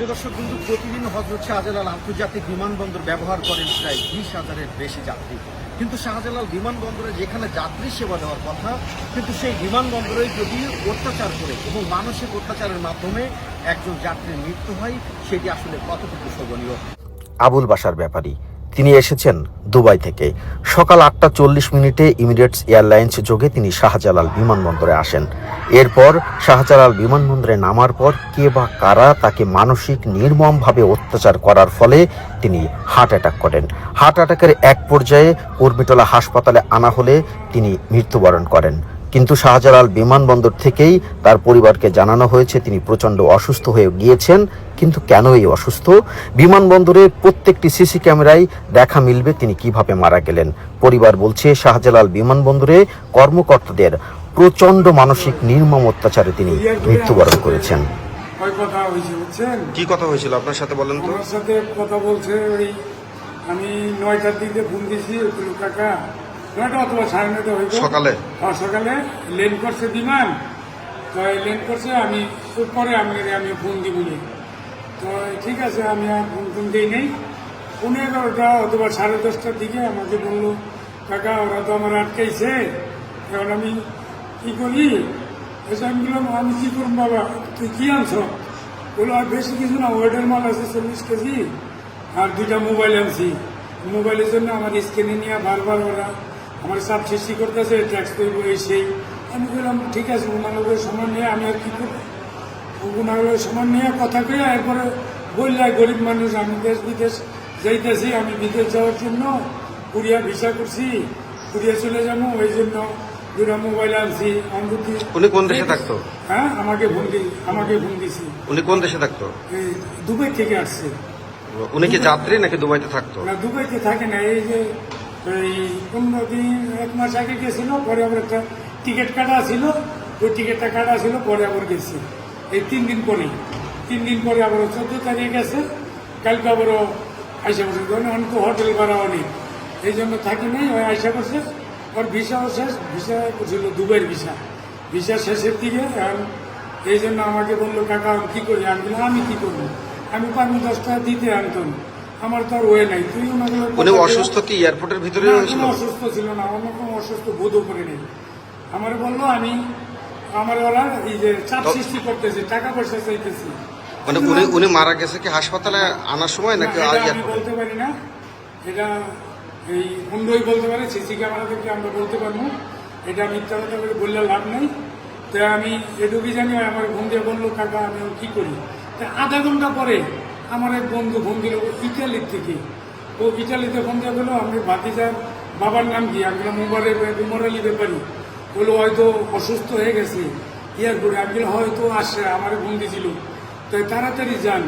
প্রিয় দর্শক বন্ধু, প্রতিদিন হজরত শাহজালাল আন্তর্জাতিক বিমানবন্দর ব্যবহার করেন প্রায় বিশ হাজারের বেশি যাত্রী। কিন্তু শাহজালাল বিমানবন্দরে যেখানে যাত্রী সেবা দেওয়ার কথা, কিন্তু সেই বিমানবন্দরে যদি অত্যাচার করে এবং মানসিক অত্যাচারের মাধ্যমে একজন যাত্রীর মৃত্যু হয়, সেটি আসলে কতটুকু শোভনীয়? আবুল বাসার ব্যাপারী, তিনি এসেছেন দুবাই থেকে। সকাল আটটা চল্লিশ মিনিটে ইমিরেটস এয়ারলাইন্স যোগে তিনি শাহজালাল বিমানবন্দরে আসেন। এরপর শাহজালাল বিমানবন্দরে নামার পর কে বা কারা তাকে মানসিক নির্মমভাবে অত্যাচার করার ফলে তিনি হার্ট অ্যাটাক করেন। হার্ট অ্যাটাকের এক পর্যায়ে কর্মীটোলা হাসপাতালে আনা হলে তিনি মৃত্যুবরণ করেন। কিন্তু শাহজালাল বিমানবন্দর থেকেই তার পরিবারকে জানানো হয়েছে, তিনি প্রচণ্ড অসুস্থ হয়ে গিয়েছেন। কিন্তু কেন এই অসুস্থ? বিমানবন্দরে প্রত্যেকটি সিসি ক্যামেরায় দেখা মিলবে তিনি কীভাবে মারা গেলেন। পরিবার বলছে, শাহজালাল বিমানবন্দরে কর্মকর্তাদের প্রচণ্ড মানসিক নির্মম অত্যাচারে তিনি মৃত্যুবরণ করেছেন। ওই কথা হয়েছে বুঝছেন? কি কথা হয়েছিল? আপনার সাথে বলেন আমার সাথে কথা বলছে ওই আমি নয়টার দিকে ফোন দিয়েছি কাকা নয়টা অথবা সাড়ে নয়টা হইব। সকালে? হ্যাঁ সকালে। লেন করছে বিমান। তো লেন করছে আমি তো পরে আমি আমি ফোন দিব। তো ঠিক আছে আমি আর ফোন ফোন দিই নেই। পনেরো এগারোটা অথবা সাড়ে দশটার দিকে আমাকে বলল কাকা ওরা তো আমার আটকাইছে। কারণ আমি কি করি? এসে আমি বললাম, আমি কি করুন বাবা? তুই কি আনছ? বলো আর বেশি কিছু না, ওয়েটের মাল আছে চল্লিশ কেজি আর দুইটা মোবাইল আনছি। মোবাইলের জন্য আমার স্ক্রিনে নিয়ে বারবার ওরা আমার চাপ সৃষ্টি করতেছে ট্যাক্স করব এই সেই। আমি বললাম, ঠিক আছে, ওনাদের সময় নিয়ে আমি আর কি করব? ওনাদের সময় নিয়ে কথা কয়ে এরপরে বললে, গরিব মানুষ, আমি দেশ বিদেশ যাইতেছি, আমি বিদেশ যাওয়ার জন্য কুরিয়া ভিসা করছি, কুরিয়া চলে যাব, ওই জন্য দুটা মোবাইল আনছি অন্ততি উনি কোন দেশে থাকতো? হ্যাঁ আমাকে ফোন আমাকে ফোন দিছি। উনি কোন দেশে থাকতো? দুবাই থেকে আসছে। উনি কি যাত্রী নাকি দুবাইতে থাকতো? না দুবাইতে থাকে না এই যে এই পনেরো দিন এক মাস আগে গেছিল পরে আবার একটা টিকিট কাটা ছিল। ওই টিকিটটা কাটা ছিল পরে আবার গেছি। এই তিন দিন পরে। তিন দিন পরে আবার চোদ্দ তারিখ গেছে। কালকে আবারও আইসা ধরেন অনেক হোটেল ভাড়া অনেক এই জন্য থাকি নাই ওই আইসা করছে ওর ভিসাও শেষ ভিসা ছিল দুবাইয়ের ভিসা। ভিসা শেষের দিকে এই জন্য আমাকে বলল কাকা আমি কী করি? আমি আমি কী করব? আমি পাঁচ দশ টাকা দিতে আনতাম। আমার তো আর ওয়ে নাই। তুই ওনাকে অসুস্থ কি? এয়ারপোর্টের ভিতরে কোনো অসুস্থ ছিল না। অন্য কোনো অসুস্থ বোধও করে নেই। আমার বলল আমি আমার ওরা এই যে চাপ সৃষ্টি করতেছে টাকা পয়সা চাইতেছি। মানে উনি উনি মারা গেছে কি হাসপাতালে আনার সময় নাকি আমি বলতে পারি না। এটা এই হুন্ডই বলতে পারে, সিসি ক্যামেরা থেকে আমরা বলতে পারব। এটা মিথ্যা কথা করে বললে লাভ নেই। তো আমি এটুকুই জানি আমার ফোন দিয়ে বলল, কাকা, আমি কি করি? তা আধা ঘণ্টা পরে আমার এক বন্ধু ফোন দিল ইটালির থেকে ও ইটালিতে ফোন দিয়ে বলল, আমি ভাতিজার বাবার নাম কি? আমি মোবাইলের মোরালি ব্যাপারি বলল, হয়তো অসুস্থ হয়ে গেছে। এয়ারপোর্টে আমি হয়তো আসে আমার ফোন দিয়েছিল তো তাড়াতাড়ি যান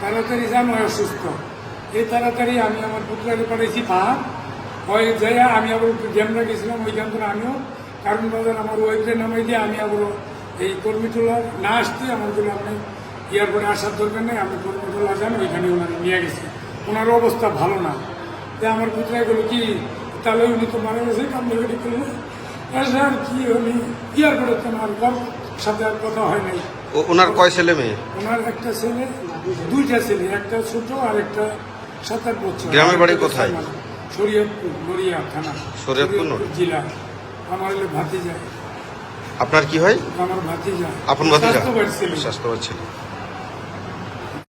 তাড়াতাড়ি যান ওই অসুস্থ। এই তাড়াতাড়ি আমি আমার পুত্রাকে পাঠাইছি, পাহাড়। হয় যাই আমি আবার ড্যামরা গেছিলাম ওইখান থেকে আমিও কারণ বাজার আমার ওয়েবসাইট নামাই দিয়ে আমি আবার এই কর্মীটোলার না আসতে আমার জন্য আপনি এয়ারপোর্টে আসার দরকার নেই আমি কর্মীটোলা যান ওইখানে ওনাকে নিয়ে গেছি। ওনার অবস্থা ভালো না। তাই আমার পুত্রাই বলো কি তাহলে উনি তো মারা গেছে কামড়াকাটি করল আর স্যার কি উনি এয়ারপোর্টে তো আমার ওর সাথে আর কথা হয় নাই। ও- ওনার কয় ছেলে মেয়ে? ওনার একটা ছেলে দুইটা ছেলে একটা ছোট আর একটা সাত আট বছর। গ্রামের বাড়ি কোথায়? শরীয়তপুর নড়িয়া থানা। শরীয়তপুর। জেলা। আমার হলে ভাতিজা। আপনার কি হয়? আমার ভাতিজা। আপন ভাতিজা? স্বাস্থ্যবান ছেলে।